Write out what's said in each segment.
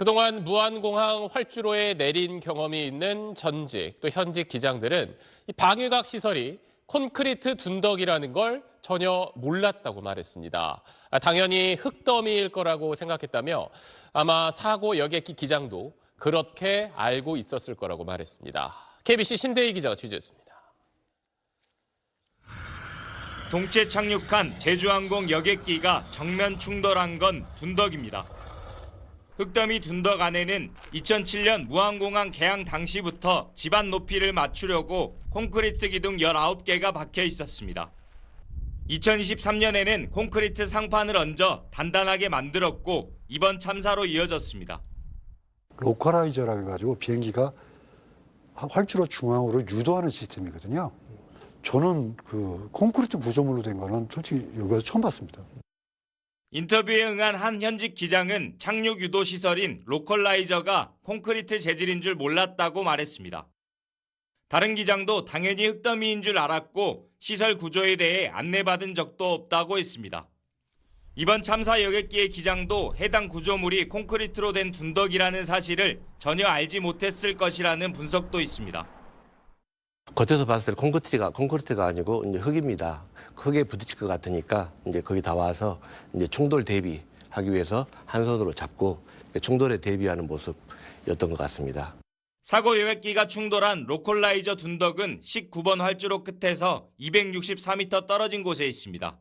그동안 무안공항 활주로에 내린 경험이 있는 전직 또 현직 기장들은 이 방위각 시설이 콘크리트 둔덕이라는 걸 전혀 몰랐다고 말했습니다. 아, 당연히 흙더미일 거라고 생각했다며 아마 사고 여객기 기장도 그렇게 알고 있었을 거라고 말했습니다. KBC 신대희 기자가 취재했습니다. 동체 착륙한 제주항공 여객기가 정면 충돌한 건 둔덕입니다. 흑더미 둔덕 안에는 2007년 무항공항 개항 당시부터 집안 높이를 맞추려고 콘크리트 기둥 19개가 박혀 있었습니다. 2023년에는 콘크리트 상판을 얹어 단단하게 만들었고 이번 참사로 이어졌습니다. 로컬라이저라 해가지고 비행기가 활주로 중앙으로 유도하는 시스템이거든요. 저는 그 콘크리트 구조물로 된 거는 솔직히 여기서 처음 봤습니다. 인터뷰에 응한 한 현직 기장은 착륙 유도 시설인 로컬라이저가 콘크리트 재질인 줄 몰랐다고 말했습니다. 다른 기장도 당연히 흙더미인 줄 알았고 시설 구조에 대해 안내받은 적도 없다고 했습니다. 이번 참사 여객기의 기장도 해당 구조물이 콘크리트로 된 둔덕이라는 사실을 전혀 알지 못했을 것이라는 분석도 있습니다. 겉에서 봤을 때 콘크리트가 콘크리트가 아니고 이제 흙입니다. 흙에 부딪힐 것 같으니까 이제 거기 다 와서 이제 충돌 대비하기 위해서 한 손으로 잡고 충돌에 대비하는 모습이었던 것 같습니다. 사고 여객기가 충돌한 로컬라이저 둔덕은 19번 활주로 끝에서 264m 떨어진 곳에 있습니다.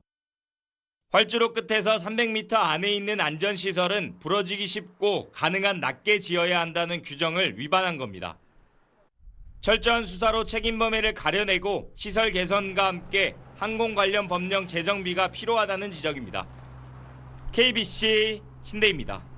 활주로 끝에서 300m 안에 있는 안전시설은 부러지기 쉽고 가능한 낮게 지어야 한다는 규정을 위반한 겁니다. 철저한 수사로 책임 범위를 가려내고 시설 개선과 함께 항공 관련 법령 제정비가 필요하다는 지적입니다. KBC 신대입니다.